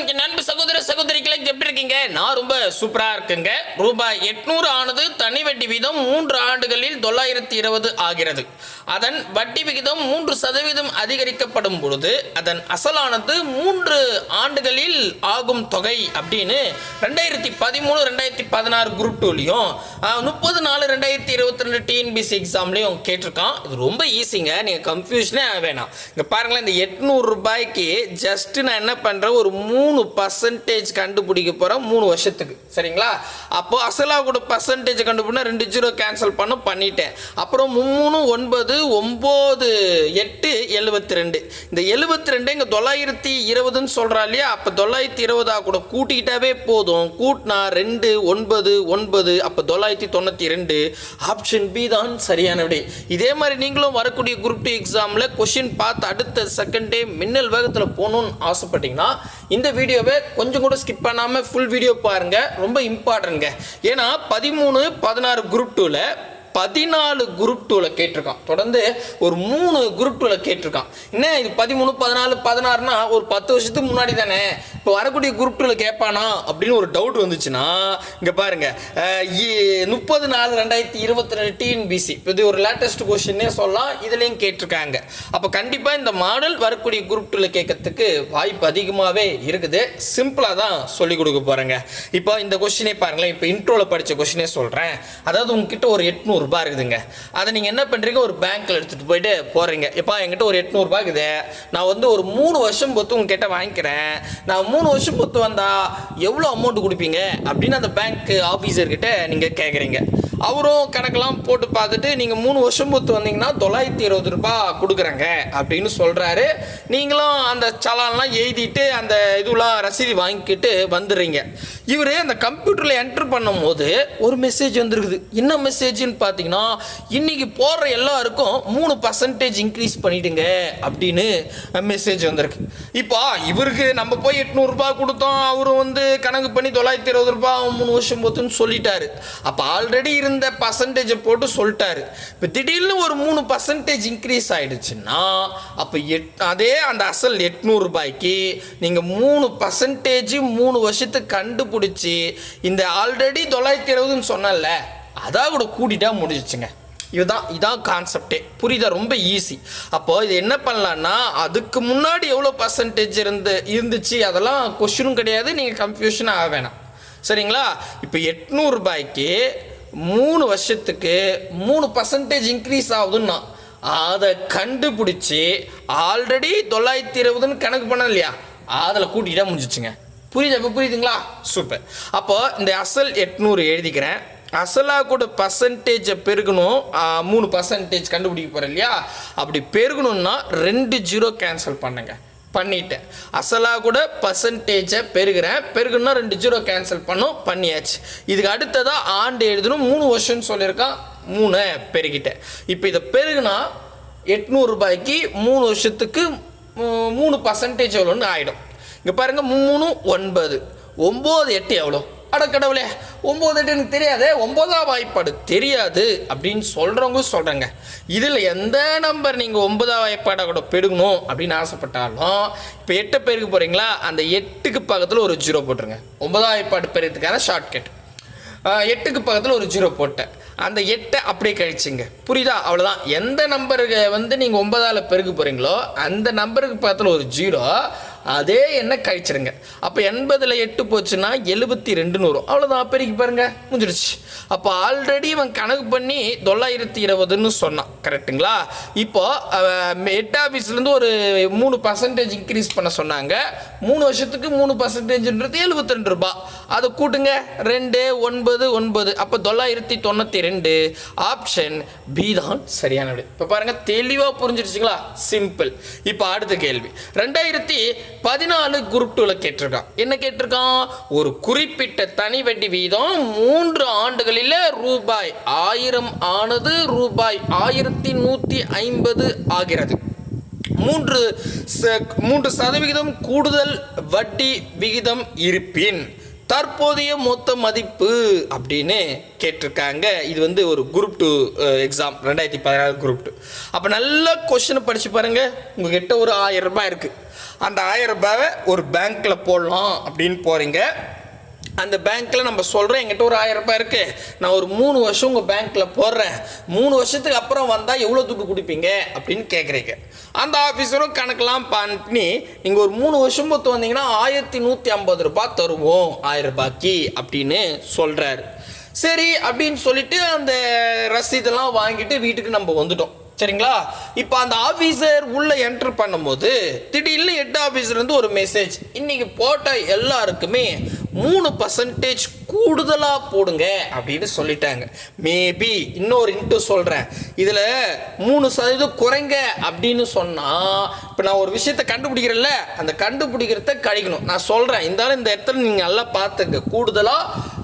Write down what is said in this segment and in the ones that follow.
என் நண்பு சகோதர சகோதரிகளை எப்படி இருக்கீங்க நான் ரொம்ப சூப்பரா இருக்குங்க. ரூபாய் எட்நூறு ஆனது தனி வட்டி வீதம் மூன்று ஆண்டுகளில் தொள்ளாயிரத்தி இருபது ஆகிறது. அதன் வட்டி விகிதம் மூன்று சதவீதம் அதிகரிக்கப்படும் பொழுது அதன் அசலானது மூன்று ஆண்டுகளில் ஆகும் தொகை அப்படின்னு ரெண்டாயிரத்தி பதிமூணு ரெண்டாயிரத்தி பதினாறு குரூப் டூலையும் முப்பது நாலு ரெண்டாயிரத்தி இருபத்தி ரெண்டு டிஎன்பிசி எக்ஸாம்லையும் கேட்டிருக்கான். இது ரொம்ப ஈஸிங்க நீங்கள் கன்ஃபியூஷனே வேணாம். இங்கே பாருங்களேன் இந்த எட்நூறு ரூபாய்க்கு ஜஸ்ட் நான் என்ன பண்ணுறேன் ஒரு மூணு பர்சன்டேஜ் கண்டுபிடிக்க போகிறேன் மூணு வருஷத்துக்கு. சரிங்களா? அப்போ அசலாக கூட பர்சன்டேஜ் கண்டுபிடினா ரெண்டு ஜீரோ கேன்சல் பண்ண பண்ணிட்டேன். அப்புறம் மூணு ஒன்பது ஒம்பது எட்டு எழுபத்தி ரெண்டு இந்த எழுபத்தி ரெண்டு இங்கே தொள்ளாயிரத்தி இருபதுன்னு சொல்கிறா இல்லையா? அப்போ தொள்ளாயிரத்தி இருபதாக கூட கூட்டிக்கிட்டாவே போதும். கூட்டினா ரெண்டு ஒன்பது ஒன்பது அப்போ தொள்ளாயிரத்தி தொண்ணூற்றி ரெண்டு ஆப்ஷன் பி தான் சரியான விடை. இதே மாதிரி நீங்களும் வரக்கூடிய குரூப் டூ எக்ஸாமில் கொஷின் பார்த்து அடுத்த செகண்டே மின்னல் வேகத்தில் போகணும்னு ஆசைப்பட்டீங்கன்னா இந்த வீடியோவை கொஞ்சம் கூட ஸ்கிப் பண்ணாமல் ஃபுல் வீடியோ பாருங்கள் ரொம்ப இம்பார்ட்டன்ட்ங்க ஏன்னா பதிமூணு பதினாறு குரூப் டூவில் பதினாலு குரூப் டூவில் கேட்டிருக்கான். தொடர்ந்து ஒரு மூணு குரூப் டூவில் கேட்டிருக்கான். என்ன இது பதிமூணு பதினாலு பதினாறுனா ஒரு பத்து வருஷத்துக்கு முன்னாடி தானே? இப்போ வரக்கூடிய குரூப் டூவில் கேட்பானா அப்படின்னு ஒரு டவுட் வந்துச்சுன்னா இங்கே பாருங்க. முப்பது நாலு ரெண்டாயிரத்தி இருபத்தி ரெண்டு டிஎன்பிசி இது ஒரு லேட்டஸ்ட் கொஷின்னே சொல்லலாம். இதுலேயும் கேட்டிருக்காங்க. அப்போ கண்டிப்பாக இந்த மாடல் வரக்கூடிய குரூப் டூவில் கேட்கறதுக்கு வாய்ப்பு அதிகமாகவே இருக்குது. சிம்பிளாக தான் சொல்லிக் கொடுக்க போகிறேங்க இப்போ இந்த கொஷினே பாருங்களேன். இப்போ இன்ட்ரோவில் படித்த கொஷினே சொல்கிறேன் அதாவது உங்ககிட்ட ஒரு எட்நூறு எட்நூறுபா இருக்குதுங்க. அதை நீங்கள் என்ன பண்ணுறீங்க ஒரு பேங்க்கில் எடுத்துகிட்டு போயிட்டு போகிறீங்க எப்பா என்கிட்ட ஒரு எட்நூறுபா இருக்குது. நான் வந்து ஒரு மூணு வருஷம் பொத்து உங்ககிட்ட வாங்கிக்கிறேன். நான் மூணு வருஷம் பொத்து வந்தால் எவ்வளோ அமௌண்ட் கொடுப்பீங்க? அப்படின்னு அந்த பேங்க் ஆஃபீஸர்கிட்ட நீங்கள் கேட்குறீங்க அவரும் கணக்கெல்லாம் போட்டு பார்த்துட்டு நீங்கள் மூணு வருஷம் பொறுத்து வந்தீங்கன்னா தொள்ளாயிரத்தி இருபது ரூபாய் கொடுக்குறேங்க அப்படின்னு சொல்கிறாரு நீங்களும் அந்த சலான்லாம் எழுதிட்டு அந்த இதுலாம் ரசீது வாங்கிக்கிட்டு வந்துடுறீங்க. இவர் அந்த கம்ப்யூட்டரில் என்ட்ரு பண்ணும்போது ஒரு மெசேஜ் வந்துருக்குது. என்ன மெசேஜ்னு பார்த்தீங்கன்னா இன்னைக்கு போடுற எல்லாருக்கும் மூணு பர்சன்டேஜ் இன்க்ரீஸ் பண்ணிவிடுங்க அப்படின்னு மெசேஜ் வந்திருக்கு. இப்போ இவருக்கு நம்ம போய் எட்நூறுபா கொடுத்தோம். அவரும் வந்து கணக்கு பண்ணி தொள்ளாயிரத்தி இருபது ரூபாய் மூணு வருஷம் போத்துன்னு சொல்லிட்டாரு. அப்போ ஆல்ரெடி இருந்த பர்சன்டேஜை போட்டு சொல்லிட்டாரு. இப்போ திடீர்னு ஒரு மூணு பர்சன்டேஜ் இன்க்ரீஸ் ஆகிடுச்சுன்னா அப்போ எட் அதே அந்த அசல் எட்நூறுபாய்க்கு நீங்கள் மூணு பர்சன்டேஜ் மூணு வருஷத்துக்கு கண்டுபிடிச்சி இந்த ஆல்ரெடி தொள்ளாயிரத்தி இருபதுன்னு சொன்னல அதான் கூட கூட்டிட்டா முடிஞ்சிச்சுங்க. இதுதான் இதான் கான்செப்டே புரியுதா? ரொம்ப ஈஸி அப்போ இது என்ன பண்ணலான்னா அதுக்கு முன்னாடி எவ்வளோ பர்சன்டேஜ் இருந்து இருந்துச்சு அதெல்லாம் கொஷினும் கிடையாது. நீங்கள் கன்ஃபியூஷன் ஆக வேணாம். சரிங்களா? இப்போ எட்நூறுபாய்க்கு மூணு வருஷத்துக்கு மூணு பர்சன்டேஜ் இன்க்ரீஸ் ஆகுதுன்னா அதை கண்டுபிடிச்சி ஆல்ரெடி தொள்ளாயிரத்தி இருபதுன்னு கணக்கு பண்ண இல்லையா? அதில் கூட்டிகிட்டா முடிஞ்சிச்சுங்க. புரியுதா? இப்போ புரியுதுங்களா? சூப்பர் அப்போது இந்த அசல் எட்நூறு எழுதிக்கிறேன். அசலாக கூட பர்சன்டேஜை பெருகணும். மூணு பர்சன்டேஜ் கண்டுபிடிக்க போகிறேன் இல்லையா? அப்படி பெருகணும்னா ரெண்டு ஜீரோ கேன்சல் பண்ணுங்கள் பண்ணிட்டேன். அசலாக கூட பர்சன்டேஜை பெருகிறேன். பெருகுன்னா ரெண்டு ஜீரோ கேன்சல் பண்ணும் பண்ணியாச்சு. இதுக்கு அடுத்ததாக ஆண்டு எழுதணும் மூணு வருஷம்னு சொல்லியிருக்கான். மூணை பெருகிட்டேன். இப்போ இதை பெருகுனா எட்நூறுபாய்க்கு மூணு வருஷத்துக்கு மூணு பர்சன்டேஜ் எவ்வளோன்னு ஆகிடும் இங்கே பாருங்கள் மூணு ஒன்பது. ஒம்பது எட்டு எவ்வளோ? அடக்கடவுளே ஒம்பது எட்டு எனக்கு தெரியாது ஒன்பதாம் வாய்ப்பாடு. தெரியாது அப்படின்னு சொல்கிறவங்க சொல்கிறேங்க இதில் எந்த நம்பர் நீங்கள் ஒன்பதாம் வாய்ப்பாடை கூட பெருகணும் அப்படின்னு ஆசைப்பட்டாலும் இப்போ எட்டு பேருக்கு போகிறீங்களா அந்த எட்டுக்கு பக்கத்தில் ஒரு ஜீரோ போட்டுருங்க. ஒன்பதாம் வாய்ப்பாடு பெருகிறதுக்கான ஷார்ட்கட் எட்டுக்கு பக்கத்தில் ஒரு ஜீரோ போட்டேன். அந்த எட்டை அப்படியே கழிச்சிங்க. புரியுதா? அவ்வளோதான் எந்த நம்பருக்கு வந்து நீங்கள் ஒன்பதால் பெருக்க போகிறீங்களோ அந்த நம்பருக்கு பக்கத்தில் ஒரு ஜீரோ அதே எண்ணெய் கழிச்சிருங்க. அப்போ எண்பதில் எட்டு போச்சுன்னா எழுபத்தி ரெண்டுன்னு வரும். அவ்வளோதான் பெருக்கி பாருங்கள் முடிஞ்சிடுச்சு. அப்போ ஆல்ரெடி இவன் கணக்கு பண்ணி தொள்ளாயிரத்தி இருபதுன்னு சொன்னான். கரெக்ட்டுங்களா இப்போ ஹெட் ஆஃபீஸ்லேருந்து ஒரு மூணு பர்சன்டேஜ் இன்க்ரீஸ் பண்ண சொன்னாங்க. மூணு வருஷத்துக்கு மூணு பர்சன்டேஜ்ன்றது எழுபத்தி ரெண்டு ரூபாய் அதை கூட்டுங்க. ரெண்டு ஒன்பது ஒன்பது. அப்போ தொள்ளாயிரத்தி தொண்ணூற்றி ரெண்டு. ஆப்ஷன் பி தான் சரியான இப்போ பாருங்கள் தெளிவாக புரிஞ்சிருச்சுங்களா சிம்பிள் இப்போ அடுத்த கேள்வி. ரெண்டாயிரத்தி பதினாலு குரூப் டூவில் கேட்டிருக்கான். என்ன கேட்டிருக்கான்? ஒரு குறிப்பிட்ட தனி வட்டி வீதம் மூன்று ஆண்டுகளில் ரூபாய் ஆயிரம் ஆனது ரூபாய் ஆயிரத்தி நூற்றி ஐம்பது ஆகிறது. மூன்று ச- மூன்று சதவிகிதம் கூடுதல் வட்டி விகிதம் இருப்பின் தற்போதைய மொத்த மதிப்பு அப்படின்னு கேட்டிருக்காங்க. இது வந்து ஒரு குரூப் டூ எக்ஸாம் ரெண்டாயிரத்தி பதினாறு குரூப் டூ அப்போ நல்ல கொஷினை படித்து பாருங்கள் உங்ககிட்ட ஒரு ஆயிரம் ரூபாய் இருக்குது அந்த ஆயிரம் ரூபாவை ஒரு பேங்க்கில் போடலாம் அப்படின்னு போகிறீங்க அந்த பேங்க்கில் நம்ம சொல்கிறோம் எங்கிட்ட ஒரு ஆயிரம் ரூபாய் இருக்கு. நான் ஒரு மூணு வருஷம் உங்கள் பேங்க்கில் போடுறேன். மூணு வருஷத்துக்கு அப்புறம் வந்தால் எவ்வளோ துட்டு கொடுப்பீங்க? அப்படின்னு கேட்குறீங்க அந்த ஆஃபீஸரும் கணக்கெலாம் பண்ணி நீங்கள் ஒரு மூணு வருஷம் பொறுத்து வந்தீங்கன்னா ஆயிரத்தி நூற்றி ஐம்பது ரூபாய் தருவோம் ஆயிரம் ரூபாய்க்கு அப்படின்னு சொல்கிறாரு சரி அப்படின்னு சொல்லிட்டு அந்த ரசீதெல்லாம் வாங்கிட்டு வீட்டுக்கு நம்ம வந்துட்டோம். சரிங்களா? இப்போ அந்த ஆஃபீஸர் உள்ளே என்டர் பண்ணும்போது திடீர்னு ஹெட் ஆஃபீஸர்லேருந்து ஒரு மெசேஜ் இன்னைக்கு போட்ட எல்லாருக்குமே மூணு பர்சன்டேஜ் கூடுதலாக போடுங்க அப்படின்னு சொல்லிட்டாங்க. மேபி இன்னொரு இன்ட்டு சொல்கிறேன் இதில் மூணு சதவீதம் குறைங்க அப்படின்னு சொன்னால் இப்போ நான் ஒரு விஷயத்த கண்டுபிடிக்கிறேன்ல அந்த கண்டுபிடிக்கிறத கழிக்கணும். நான் சொல்கிறேன் இருந்தாலும் இந்த இடத்துல நீங்கள் நல்லா பார்த்துங்க. கூடுதலாக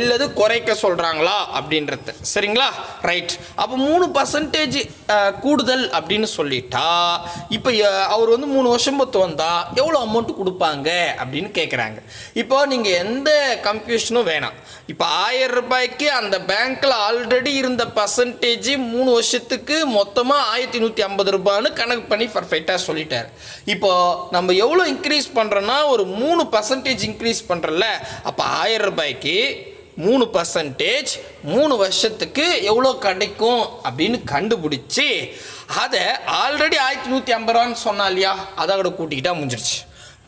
இல்லது குறைக்க சொல்கிறாங்களா அப்படின்றது. சரிங்களா? ரைட் அப்போ மூணு பர்சன்டேஜ் கூடுதல் அப்படின்னு சொல்லிட்டா இப்போ அவர் வந்து மூணு வருஷம் பத்து வந்தால் எவ்வளோ அமௌண்ட் கொடுப்பாங்க அப்படின்னு கேட்குறாங்க இப்போ நீங்கள் எந்த கன்ஃபியூஷனும் வேணாம். இப்போ ஆயிரம் ரூபாய்க்கு அந்த பேங்க்கில் ஆல்ரெடி இருந்த பர்சன்டேஜ் மூணு வருஷத்துக்கு மொத்தமாக ஆயிரத்தி நூற்றி ஐம்பது ரூபான்னு கணக்கு பண்ணி பர்ஃபெக்டாக சொல்லிட்டார். இப்போ நம்ம எவ்வளோ இன்க்ரீஸ் பண்ணுறோன்னா ஒரு மூணு பர்சன்டேஜ் இன்க்ரீஸ் பண்ணுறல அப்போ ஆயிரம் ரூபாய்க்கு மூணு பர்சன்டேஜ் மூணு வருஷத்துக்கு எவ்வளோ கிடைக்கும் அப்படின்னு கண்டுபிடிச்சி அதை ஆல்ரெடி ஆயிரத்தி நூற்றி ஐம்பது ரூபான்னு சொன்னா இல்லையா? அதை கூட கூட்டிக்கிட்டா முடிஞ்சிருச்சு.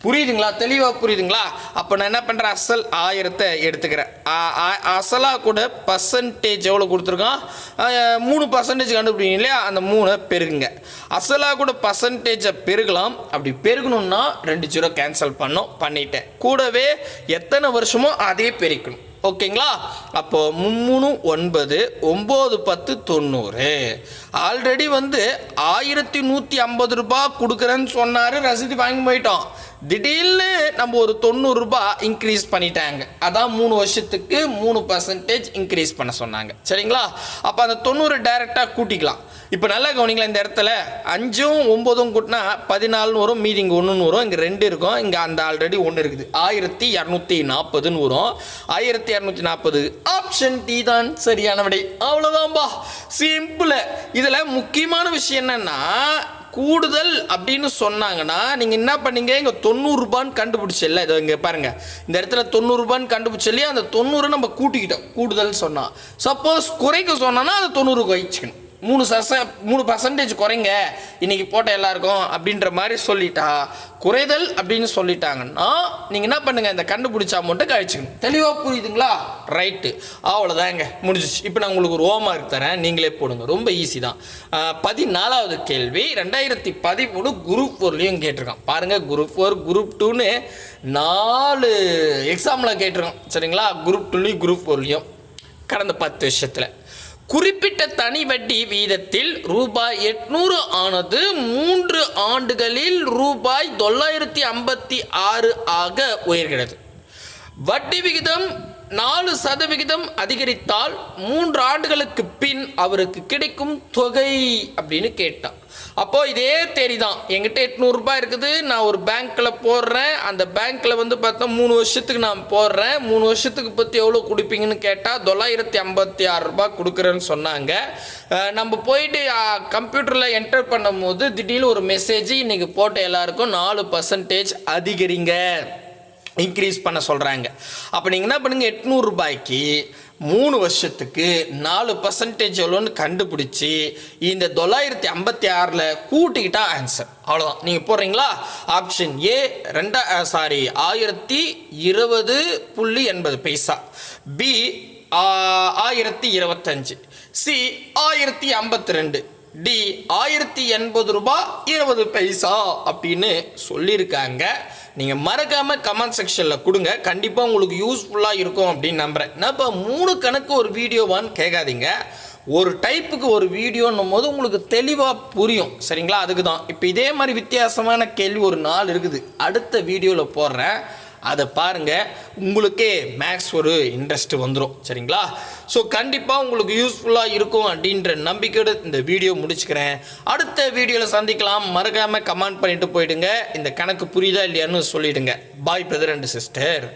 புரியுதுங்களா? தெளிவாக புரியுதுங்களா? அப்போ நான் என்ன பண்ணுறேன் அசல் ஆயிரத்தை எடுத்துக்கிறேன். அசலாக கூட பர்சன்டேஜ் எவ்வளோ கொடுத்துருக்கான்? மூணு பர்சன்டேஜ் கண்டுபிடிங்க இல்லையா? அந்த மூணை பெருகுங்க. அசலா கூட பர்சன்டேஜை பெருகலாம். அப்படி பெருகணும்னா ரெண்டு ஜீரோ கேன்சல் பண்ணோம் பண்ணிட்டேன். கூடவே எத்தனை வருஷமோ அதே பெருக்கணும். ஓகேங்களா? அப்போ மும்மூணு ஒன்பது ஒம்பது பத்து தொண்ணூறு. ஆல்ரெடி வந்து ஆயிரத்தி நூற்றி ஐம்பது ரூபாய் கொடுக்குறேன்னு சொன்னார் ரசீது வாங்கி போயிட்டோம். திடீர்னு நம்ம ஒரு தொண்ணூறு ரூபாய் இன்க்ரீஸ் பண்ணிட்டாங்க. அதான் மூணு வருஷத்துக்கு மூணு பர்சன்டேஜ் இன்க்ரீஸ் பண்ண சொன்னாங்க. சரிங்களா? அப்போ அந்த தொண்ணூறு டைரெக்டாக கூட்டிக்கலாம். இப்போ நல்லா கவனிங்களா இந்த இடத்துல அஞ்சும் ஒம்போதும் கூட்டினா பதினாலுன்னு வரும் மீதி இங்கே ஒன்றுன்னு வரும் இங்கே ரெண்டு இருக்கும் இங்கே அந்த ஆல்ரெடி ஒன்று இருக்குது. ஆயிரத்தி இரநூத்தி நாற்பதுன்னு வரும். ஆயிரத்தி இரநூத்தி நாற்பது. ஆப்ஷன் டி தான் சரியான விடை அவ்வளோதான்பா சிம்பிள் இதில் முக்கியமான விஷயம் என்னன்னா கூடுதல் அப்படின்னு சொன்னாங்கன்னா நீங்கள் என்ன பண்ணீங்க? இங்கே தொண்ணூறுரூபான்னு கண்டுபிடிச்சல இதை இங்கே பாருங்கள் இந்த இடத்துல தொண்ணூறுரூபான்னு கண்டுபிடிச்சலையே அந்த தொண்ணூறு நம்ம கூட்டிக்கிட்டோம். கூடுதல் சொன்னால் சப்போஸ் குறைக்க சொன்னான்னா அந்த தொண்ணூறு குறைச்சிக்கணும் மூணு சச மூணு பர்சன்டேஜ் குறைங்க. இன்னைக்கு போட்ட எல்லாருக்கும் அப்படின்ற மாதிரி சொல்லிட்டா. குறைதல் அப்படின்னு சொல்லிட்டாங்கன்னா நீங்கள் என்ன பண்ணுங்கள் இந்த கண்டுபிடிச்ச அமௌண்ட்டை கழிச்சுக்கணும். தெளிவாக புரியுதுங்களா? ரைட்டு அவ்வளோதாங்க முடிஞ்சிச்சு. இப்போ நான் உங்களுக்கு ஒரு ஹோம் மார்க் தரேன். நீங்களே போடுங்க. ரொம்ப ஈஸி தான். பதினாலாவது கேள்வி. ரெண்டாயிரத்தி பதிமூணு குரூப் ஃபோர்லேயும் கேட்டிருக்கான். பாருங்கள் குரூப் ஃபோர் குரூப் டூன்னு நாலு எக்ஸாமில் கேட்டிருக்கோம் சரிங்களா? குரூப் டூலையும் குரூப் ஃபோர்லேயும் கடந்த பத்து வருஷத்தில். குறிப்பிட்ட தனி வட்டி வீதத்தில் ரூபாய் எட்நூறு ஆனது மூன்று ஆண்டுகளில் ரூபாய் தொள்ளாயிரத்தி ஐம்பத்தி ஆறு ஆக உயர்கிறது. வட்டி விகிதம் நாலு சதவிகிதம் அதிகரித்தால் மூன்று ஆண்டுகளுக்கு பின் அவருக்கு கிடைக்கும் தொகை அப்படின்னு கேட்டான். அப்போ இதே தேடி தான் என்கிட்ட எட்நூறுரூபா இருக்குது. நான் ஒரு பேங்க்கில் போடுறேன். அந்த பேங்க்கில் வந்து பார்த்தா மூணு வருஷத்துக்கு நான் போடுறேன். மூணு வருஷத்துக்கு பற்றி எவ்வளோ கொடுப்பீங்கன்னு கேட்டால் தொள்ளாயிரத்தி ஐம்பத்தி ஆறு ரூபாய் கொடுக்குறேன்னு சொன்னாங்க. நம்ம போயிட்டு கம்ப்யூட்டரில் என்டர் பண்ணும்போது திடீர்னு ஒரு மெசேஜ் இன்றைக்கி போட்ட எல்லாருக்கும் நாலு பர்சன்டேஜ் அதிகரிங்க. இன்க்ரீஸ் பண்ண சொல்கிறாங்க அப்போ நீங்கள் என்ன பண்ணுங்கள் எட்நூறுரூபாய்க்கு மூணு வருஷத்துக்கு நாலு பர்சன்டேஜ் எவ்வளோன்னு கண்டுபிடிச்சி இந்த தொள்ளாயிரத்தி ஐம்பத்தி ஆறில் கூட்டிக்கிட்டா ஆன்சர் அவ்வளோதான் நீங்கள் போடுறீங்களா? ஆப்ஷன் ஏ ரெண்டா சாரி ஆயிரத்தி இருபது புள்ளி எண்பது பைசா. பி ஆயிரத்தி இருபத்தஞ்சு. சி ஆயிரத்தி ஐம்பத்தி ரெண்டு. டி ஆயிரத்தி எண்பது ரூபா இருபது பைசா அப்படின்னு சொல்லியிருக்காங்க. நீங்கள் மறக்காமல் கமெண்ட் செக்ஷனில் கொடுங்க. கண்டிப்பாக உங்களுக்கு யூஸ்ஃபுல்லாக இருக்கும் அப்படின்னு நம்புகிறேன் நான் இப்போ மூணு கணக்கு ஒரு வீடியோவான்னு கேட்காதீங்க. ஒரு டைப்புக்கு ஒரு வீடியோன்னும் போது உங்களுக்கு தெளிவாக புரியும். சரிங்களா? அதுக்கு தான் இப்போ இதே மாதிரி வித்தியாசமான கேள்வி ஒரு நாள் இருக்குது. அடுத்த வீடியோவில் போடுறேன். அதை பாருங்கள் உங்களுக்கே மேக்ஸ் ஒரு இன்ட்ரெஸ்ட் வந்துடும் சரிங்களா? ஸோ கண்டிப்பாக உங்களுக்கு யூஸ்ஃபுல்லாக இருக்கும் அப்படின்ற நம்பிக்கையோடு இந்த வீடியோ முடிச்சுக்கிறேன். அடுத்த வீடியோவில் சந்திக்கலாம். மறக்காமல் கமெண்ட் பண்ணிட்டு போயிடுங்க. இந்த கணக்கு புரியுதா இல்லையான்னு சொல்லிவிடுங்க பாய் பிரதர் அண்ட் சிஸ்டர்